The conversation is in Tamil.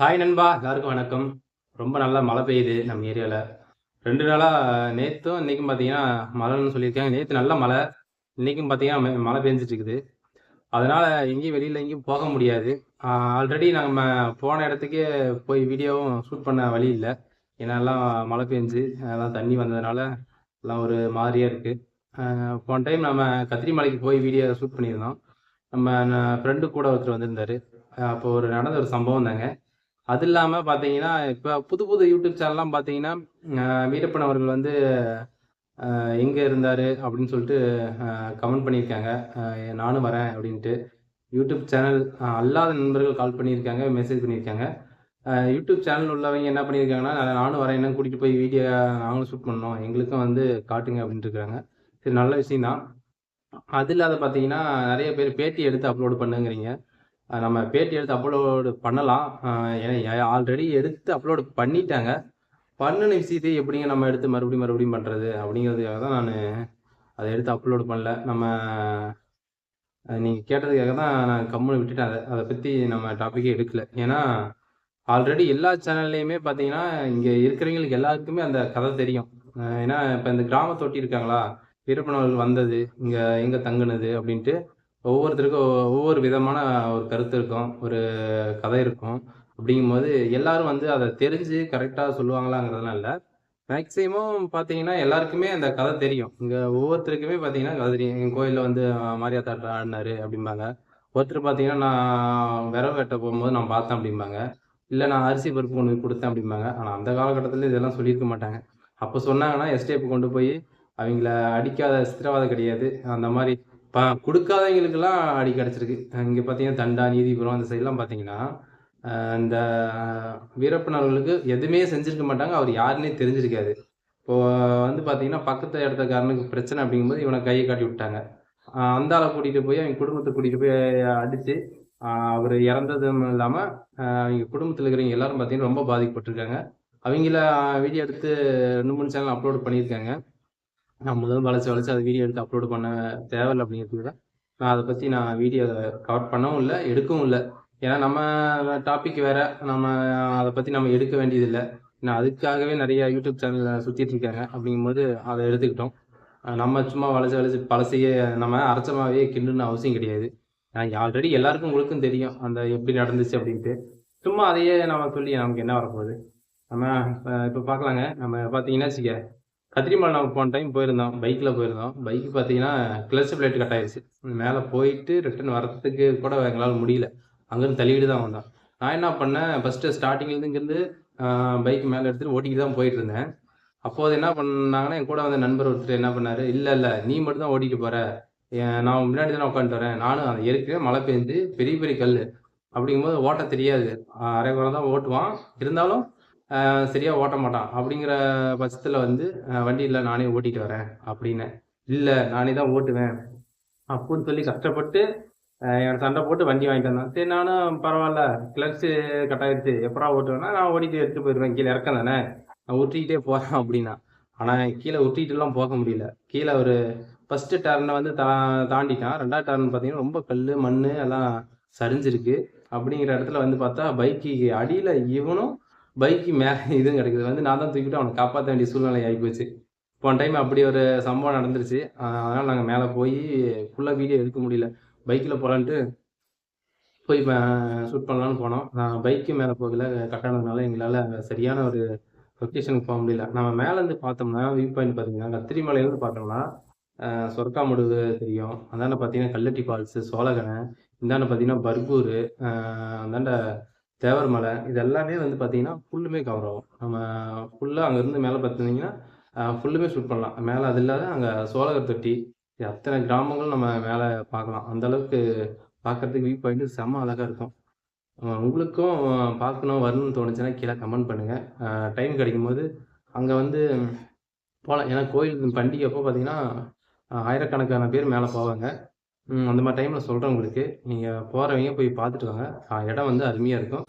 ஹாய் நண்பா. எல்லாருக்கும் வணக்கம். ரொம்ப நல்லா மழை பெய்யுது நம்ம ஏரியாவில் ரெண்டு நாளாக நேற்றும் இன்றைக்கும் பார்த்தீங்கன்னா மழைன்னு சொல்லியிருக்காங்க. நேற்று நல்ல மழை. இன்றைக்கும் பார்த்தீங்கன்னா மழை பெஞ்சிட்டு இருக்குது அதனால் எங்கேயும் வெளியில் எங்கேயும் போக முடியாது. ஆல்ரெடி நம்ம போன இடத்துக்கே போய் வீடியோவும் ஷூட் பண்ண வழி இல்லை. ஏன்னா எல்லாம் மழை பெஞ்சு எல்லாம் தண்ணி வந்ததுனால எல்லாம் ஒரு மாதிரியாக இருக்குது போன டைம் நம்ம கத்திரி மலைக்கு போய் வீடியோ ஷூட் பண்ணியிருந்தோம். நம்ம ஃப்ரெண்டு கூட ஒருத்தர் வந்திருந்தாரு. அப்போ ஒரு நடந்த ஒரு சம்பவம் தாங்க. அது இல்லாமல் பார்த்தீங்கன்னா இப்போ புது புது யூடியூப் சேனல்லாம் பார்த்தீங்கன்னா வீரப்பன் அவர்கள் வந்து எங்கே இருந்தார் அப்படின்னு சொல்லிட்டு கமெண்ட் பண்ணியிருக்காங்க. நானும் வரேன் அப்படின்ட்டு. யூடியூப் சேனல் அல்லாத நண்பர்கள் கால் பண்ணியிருக்காங்க மெசேஜ் பண்ணியிருக்காங்க. யூடியூப் சேனல் உள்ளவங்க என்ன பண்ணியிருக்காங்கன்னா நானும் வரேன் என்ன கூட்டிகிட்டு போய் வீடியோ நாங்களும் ஷூட் பண்ணோம் எங்களுக்கும் வந்து காட்டுங்க அப்படின்ட்டு இருக்காங்க. சரி நல்ல விஷயம் தான் அது இல்லாத பார்த்தீங்கன்னா நிறைய பேர் பேட்டி எடுத்து அப்லோட் பண்ணுங்கிறீங்க. நம்ம பேட்டி எடுத்து அப்லோடு பண்ணலாம். ஆல்ரெடி எடுத்து அப்லோடு பண்ணிட்டாங்க. பண்ணின விஷயத்தை எப்படிங்க நம்ம எடுத்து மறுபடியும் மறுபடியும் பண்ணுறது அப்படிங்கிறதுக்காக தான் நான் அதை எடுத்து அப்லோடு பண்ணல. நம்ம நீங்கள் கேட்டதுக்காக தான் நான் கம்முன்னு விட்டுட்டேன். அதை அதை பற்றி நம்ம டாப்பிக்கே எடுக்கல. ஏன்னா ஆல்ரெடி எல்லா சேனல்லையுமே பார்த்தீங்கன்னா இங்கே இருக்கிறவங்களுக்கு எல்லாருக்குமே அந்த கதை தெரியும். ஏன்னா இப்போ இந்த கிராமத்தை ஒட்டி இருக்காங்களா? வீரப்பனவர்கள் வந்தது இங்கே எங்கே தங்குனது அப்படின்ட்டு ஒவ்வொருத்தருக்கும் ஒவ்வொரு விதமான ஒரு கருத்து இருக்கும் ஒரு கதை இருக்கும். அப்படிங்கும்போது எல்லாரும் வந்து அதை தெரிஞ்சு கரெக்டாக சொல்லுவாங்களாங்கிறதுலாம் இல்லை. மேக்ஸிமம் பார்த்தீங்கன்னா எல்லாருக்குமே அந்த கதை தெரியும். இங்கே ஒவ்வொருத்தருக்குமே பார்த்தீங்கன்னா கதை தெரியும். எங்கள் கோயிலில் வந்து மாரியாத்தா ஆடினாரு அப்படிம்பாங்க. ஒருத்தர் பார்த்தீங்கன்னா நான் விரவு வெட்ட போகும்போது நான் பார்த்தேன் அப்படிம்பாங்க. இல்லை நான் அரிசி பருப்பு கொண்டு போய் கொடுத்தேன் அப்படிம்பாங்க. ஆனால் அந்த காலகட்டத்தில் இதெல்லாம் சொல்லியிருக்க மாட்டாங்க. அப்போ சொன்னாங்கன்னா எஸ்டேப் கொண்டு போய் அவங்கள அடிக்காத சித்திரவாதம் கிடையாது. அந்த மாதிரி இப்போ கொடுக்காதவங்களுக்கெல்லாம் அடி கிடச்சிருக்கு. இங்கே பார்த்தீங்கன்னா தண்டா நீதிபுரம் அந்த சைட்லாம் பார்த்தீங்கன்னா இந்த வீரப்பன் அவர்களுக்கு எதுவுமே செஞ்சுருக்க மாட்டாங்க. அவர் யாருன்னே தெரிஞ்சிருக்காது. இப்போது வந்து பார்த்தீங்கன்னா பக்கத்து இடத்துக்காரனுக்கு பிரச்சனை அப்படிங்கும்போது இவனை கையை காட்டி விட்டாங்க. அந்தாளை அந்த ஆளை கூட்டிகிட்டு போய் அவங்க குடும்பத்தை கூட்டிகிட்டு போய் அடித்து அவர் இறந்ததும் இல்லாமல் அவங்க குடும்பத்தில் இருக்கிறவங்க எல்லாரும் பார்த்தீங்கன்னா ரொம்ப பாதிக்கப்பட்டிருக்காங்க. அவங்கள வீடியோ எடுத்து ரெண்டு மூணு சேனல் அப்லோட் பண்ணியிருக்காங்க. நான் முதல் வளைச்சு வளைச்சு அதை வீடியோ எடுத்து அப்லோட் பண்ண தேவையில்லை அப்படிங்கிறதுக்கு தான் நான் அதை பற்றி நான் வீடியோ கவர் பண்ணவும் இல்லை எடுக்கவும் இல்லை. ஏன்னா நம்ம டாபிக் வேற நம்ம அதை பற்றி நம்ம எடுக்க வேண்டியதில்லை. நான் அதுக்காகவே நிறைய யூடியூப் சேனலில் சுற்றிட்டு இருக்காங்க அப்படிங்கும்போது அதை எடுத்துக்கிட்டோம். நம்ம சும்மா வளைச்சு வளைச்சு பழசையே நம்ம அரைச்சமாகவே கிண்டுன்னு அவசியம் கிடையாது. ஆல்ரெடி எல்லாருக்கும் உங்களுக்கும் தெரியும் அந்த எப்படி நடந்துச்சு அப்படின்ட்டு. சும்மா அதையே நம்ம சொல்லி நமக்கு என்ன வரப்போகுது? நம்ம இப்போ பார்க்கலாங்க. நம்ம பார்த்தீங்கன்னா வச்சுக்க கத்திரிமலை நாங்கள் போன டைம் போயிருந்தோம். பைக்கில் போயிருந்தோம். பைக் பார்த்தீங்கன்னா கிளச் பிளேட் கட் ஆயிடுச்சு மேலே போயிட்டு ரிட்டர்ன் வரத்துக்கு கூட எங்களால் முடியல. அங்கேருந்து தள்ளிட்டு தான் வந்தோம். நான் என்ன பண்ணேன்? ஃபஸ்ட்டு ஸ்டார்டிங்லேருந்து இங்கேருந்து பைக் மேலே எடுத்துகிட்டு ஓட்டிக்கிட்டு தான் போயிட்டு இருந்தேன். அப்போது என்ன பண்ணாங்கன்னா என் கூட வந்த நண்பர் ஒருத்தர் என்ன பண்ணார்? இல்லை இல்லை நீ மட்டும் தான் ஓட்டிட்டு போகிற நான் முன்னாடி தானே உட்காந்துட்டு வரேன். நானும் அதை ஏற்கனவே மழை பெஞ்சு பெரிய பெரிய கல் அப்படிங்கும்போது ஓட்ட தெரியாது. அரை குறை தான் ஓட்டுவான். இருந்தாலும் சரியாக ஓட்ட மாட்டான். அப்படிங்கிற பட்சத்தில் வந்து வண்டி இல்லை நானே ஓட்டிட்டு வரேன் அப்படின்னு. இல்லை நானே தான் ஓட்டுவேன் அப்படின்னு சொல்லி கஷ்டப்பட்டு என் சண்டை போட்டு வண்டி வாங்கிட்டு வந்தான். சரி நானும் பரவாயில்ல கிளச்சு கட்டாயிடுச்சு எப்படா ஓட்டுவேன்னா நான் ஓட்டிட்டு எடுத்துட்டு போயிடுவேன். கீழே இறக்கம் தானே. நான் உருட்டிக்கிட்டே போகிறேன் அப்படின்னா. ஆனால் கீழே உருட்டிட்டுலாம் போக முடியல. கீழே ஒரு ஃபஸ்ட்டு டர்னை வந்து தா தாண்டிட்டான். ரெண்டாவது டர்ன் பார்த்தீங்கன்னா ரொம்ப கல் மண் எல்லாம் சரிஞ்சிருக்கு. அப்படிங்கிற இடத்துல வந்து பார்த்தா பைக்கு அடியில் இவனும் பைக்கு மேலே இதுவும் கிடைக்குது. வந்து நான் தான் தூக்கிட்டு அவனை காப்பாற்ற வேண்டிய சூழ்நிலை ஆகிப்போச்சு. போன டைம் அப்படி ஒரு சம்பவம் நடந்துருச்சு. அதனால் நாங்கள் மேலே போய் ஃபுல்லாக வீடியோ எடுக்க முடியல. பைக்கில் போகலான்ட்டு போய் ஷூட் பண்ணலான்னு போனோம். நான் பைக்கு மேலே போகல. கட்டானதுனால எங்களால் சரியான ஒரு லொக்கேஷனுக்கு போக முடியல. நம்ம மேலேருந்து பார்த்தோம்னா வியூ பாயிண்ட் பார்த்தீங்கன்னா கத்திரி மலையிலேருந்து பார்த்தோம்னா ஆஹ் சொர்க்காமுடுகு தெரியும். அந்தாண்ட பார்த்தீங்கன்னா கல்லட்டி ஃபால்ஸு சோழகனை. இந்தாண்ட பார்த்தீங்கன்னா பர்கூர் அந்தாண்ட தேவர் மலை இது எல்லாமே வந்து பார்த்தீங்கன்னா ஃபுல்லுமே கவர் ஆகும். நம்ம ஃபுல்லாக அங்கேருந்து மேலே பார்த்துருந்தீங்கன்னா ஃபுல்லுமே ஷூட் பண்ணலாம். மேலே அது இல்லாத அங்கே சோழகர் தொட்டி அத்தனை கிராமங்கள் நம்ம மேலே பார்க்கலாம் அந்த அளவுக்கு பார்க்கறதுக்கு வியூ பாயிண்ட் செம்ம அழகாக இருக்கும். உங்களுக்கும் பார்க்கணும் வரணும்னு தோணுச்சுன்னா கீழே கமெண்ட் பண்ணுங்கள் டைம் கிடைக்கும்போது அங்கே வந்து போகலாம் ஏன்னா கோயில் பண்டிகை அப்போ பார்த்தீங்கன்னா ஆயிரக்கணக்கான பேர் மேலே போவாங்க. அந்த மாதிரி டைமில் சொல்கிறேன் உங்களுக்கு நீங்கள் போகிறவங்க போய் பார்த்துட்டு வாங்க. இடம் வந்து அருமையாக இருக்கும்.